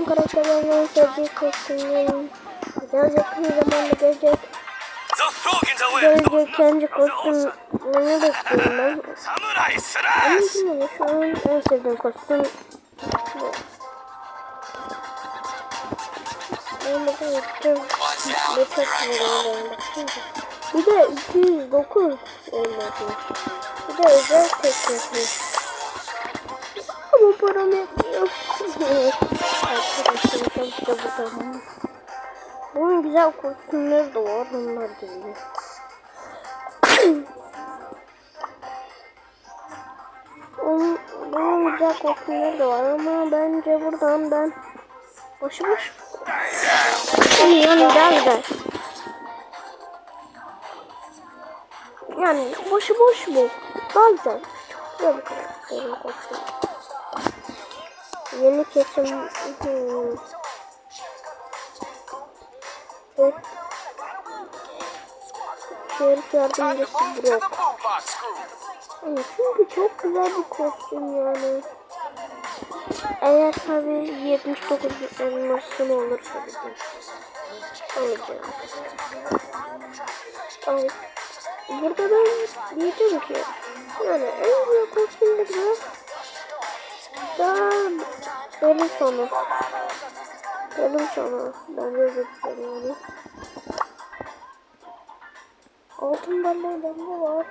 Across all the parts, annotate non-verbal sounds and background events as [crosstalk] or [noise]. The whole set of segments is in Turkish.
bütün karakterlerin en sevdiği kostümlerin biraz yakın zamanda gelecek. Gelecek kendi kostümlerini bekliyorum ben. Ama bilmiyorum şu an en sevdiğim kostüm bu. Ben de gittim. Ve çok güzel. Bir de 209 elması. Bir de özel tek Ama param yetmiyor. Arkadaşlar tabii bu tamam. Bunun güzel kostümleri de var. Onlar geliyor. Onun, bunun güzel kostümleri de var ama bence buradan ben boşu boş yani daha güzel. Yani boşu boş bu. Daha güzel. Çok güzel bir kostümü. Yeni kesim. Evet. Yardımcısı Brock. Yani çünkü çok güzel bir kostüm yani. Eğer tabi 79 elmasın olursa dedim. Alacağım. Ay. Burada ben diyeceğim ki yani en güzel kostüm burada daha benim sonu. Benim sonu. Ben de güzel yani. Altın ballayı bende var.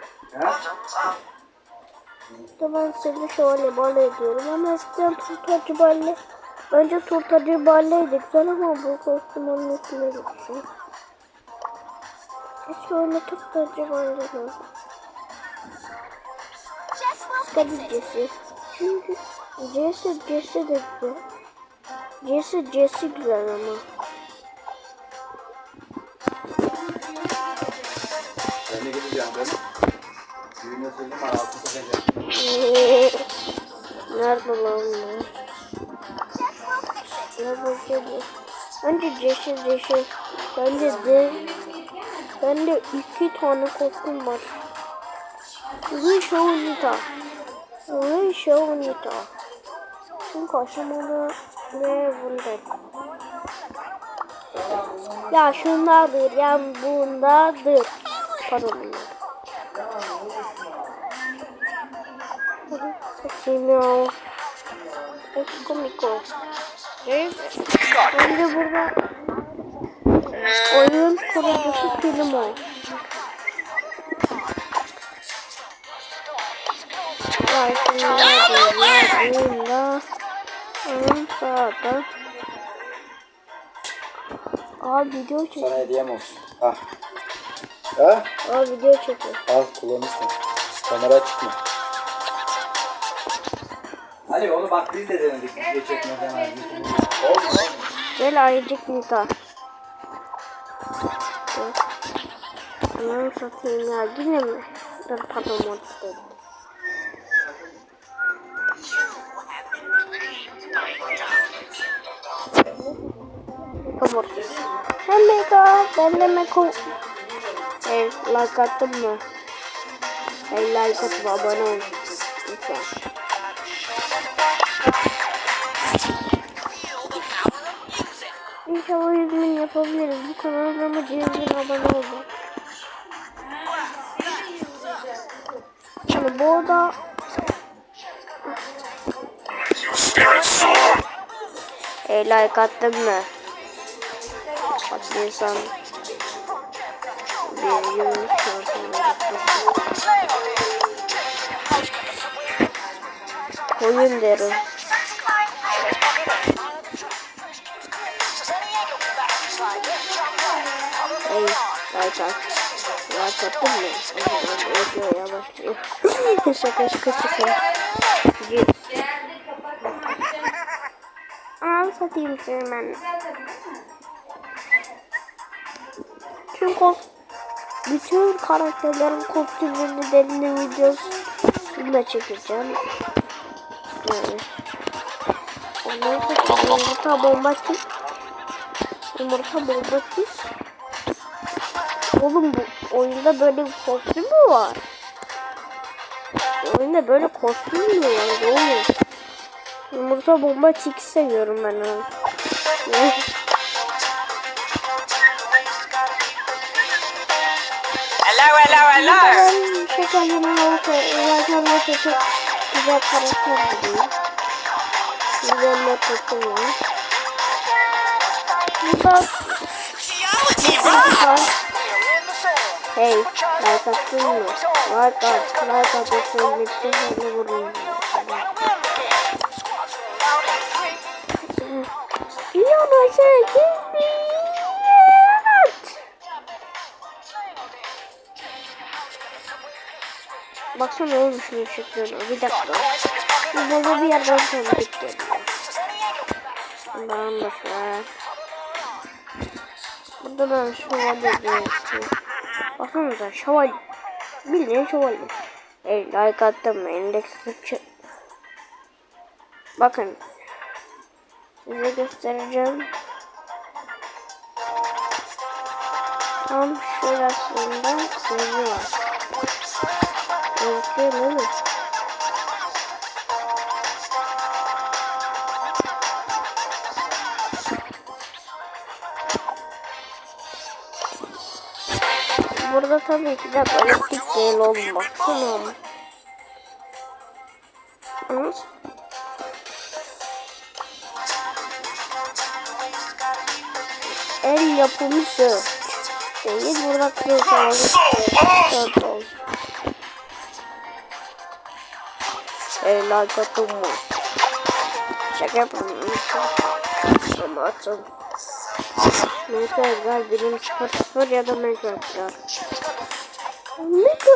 İşte ben sivri şövalye balle ediyorum ama eskiden turtacı balle Önce turtacı balleydi güzel ama bu kostüm onun üstüne gitti. Hiç öyle turtacı var. Hadi Jesse. Çünkü Jesse Jesse de güzel. Jesse Jesse güzel ama. Ben de gideceğim ben. Düğüne sözüm var altı takacağım. [laughs] Nerede lan bu? Nerede bu? Bence Jesse Jesse. Bence de Bende iki tane kostüm var. Ve Shaunita. Ve Shaunita. Çünkü aşamalı ve bunda. Ya şunlardır ya bundadır. Pardon bunlar. Satayım ya. Çok komik o. Ben de burada oyun kurucusu film o. Oyunda onun sağda. Aa video çekiyor. Sana hediyem olsun. Ah. Ha? Aa video çekiyor. Al kullanırsın. Kamera çıkma. Ali onu bak biz de denedik video çekmeden abi. Oldu mu? Gel ayıcık Nita. Ananı satayım ya yine mi? Pardon mod istedim. Mortis. Hem Mega, ben de Meko. Hey, like attın mı? Hey, like atıp abone ol. Lütfen. İnşallah 100 bin yapabiliriz. Bu kanalda ama cihazına abone olun. Yani bu da e, like attın mı? Attıysan bir yürüyüş şansına Koyun derim. Ey. Like attın mı? Videoya başlıyor. şaka şaka şaka. Git. Al satayım seni ben. Tüm kos bütün karakterlerin kostümlerini derine videosunu da çekeceğim. Yani. Ondan sonra yumurta bombası. Yumurta bombası. Oğlum bu oyunda böyle bir kostüm mü var? Oyunda böyle kostüm mü var oğlum? Yumurta bomba çiki seviyorum ben onu. Ben şekerlerim olsa zaten olsa çok güzel karakter gibiyim. Güzel nefesim var. Burada. Hey, like attın mı? Like at, like at, yoksa bütün seni. İnanın sekiz bin. Baksana olmuş mu ışıkları? Bir dakika. Bu baba bir yerden tanıdık geliyor. Bundan da şöyle. Burada ben şövalye diyorsun. Baksanıza şövalye. Bildiğin şövalye. Ey like attım endeks ç- Bakın. Size göstereceğim. Tam şurasında yazı var. Değil mi? Burada tabii ki de politik değil oğlum baksana. Hı? El yapımı söz. Değil burada kırıyor savaşı. Oldu. Helal takım mı? Şaka yapıyorum. Ama atın. Gel birim 0 ya da Minecraft'lar. Mega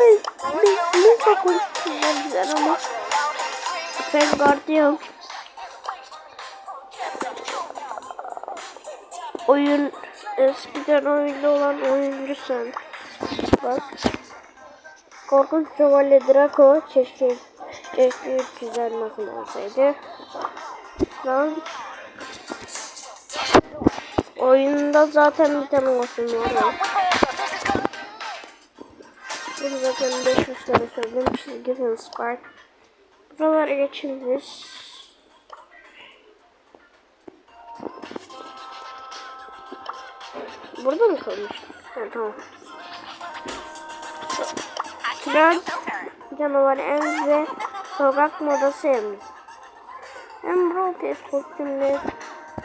Mega konuşuyorlar güzel ama Sen Guardian Oyun eskiden oyunda olan oyuncu sen. Bak. Korkunç Şövalye Draco keşke keşke 300 elmasım olsaydı. Lan oyunda zaten bir tane kostüm var. ya. Bunu zaten 500 kere söyledim. Çizgi film Spark. Buralara geçilmiş. Burada mı kalmış? Ha, tamam. Tren canavar en ve sokak modası hem. Hem Brawl Pass kostümleri.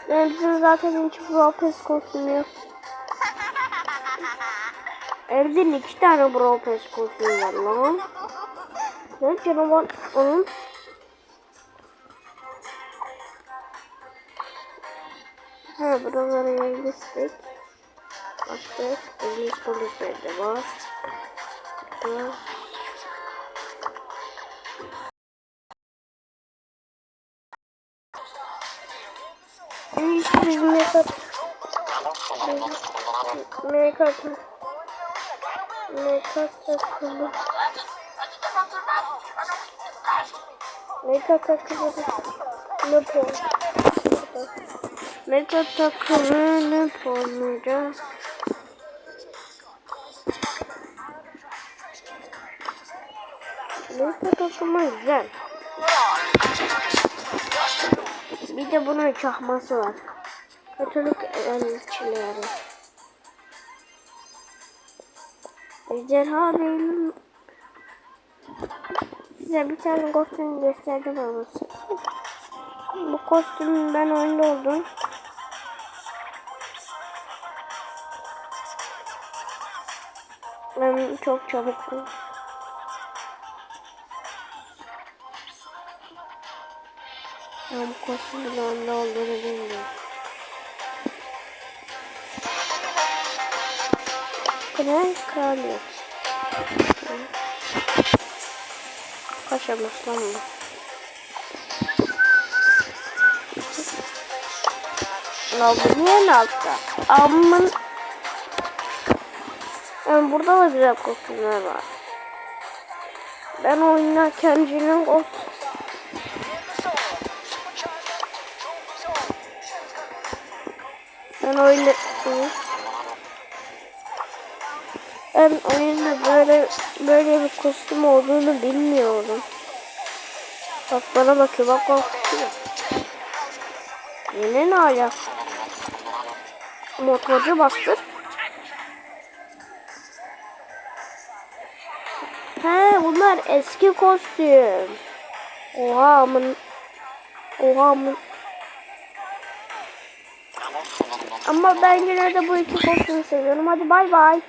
Yani bizim zaten hiç Brawl Pass kostümü yok. Evde iki tane Brawl Pass kostümü var lan. Ne canavar onun Ha buralara yerleştik. Baktık. İngiliz polisleri de var. Burada. Mekat. Mekat takımı. Mekat takımı. Ne puan? Mekat takımı ne puanlayacağız? Mekat takımı güzel. Bir de bunun çakması var. Kötülük elçileri. Ejderha benim size bir tane kostüm gösterdim ama bu kostüm ben oyunda oldum. Ben çok çabuk Ben bu kostümün oyunda olduğunu bilmiyorum. Kral kraliyet. Kaç elmas lan bu? Ya bu niye en altta? Amın. Yani burada da güzel kostümler var. Ben oynarken cinin kostüm. Ben oyunda... Ben oyunda böyle böyle bir kostüm olduğunu bilmiyorum. Bak bana bakıyor bak bak. Yine ne hala? Motorcu bastır. He bunlar eski kostüm. Oha amın. Oha amın. Ama ben yine de bu iki kostümü seviyorum. Hadi bay bay.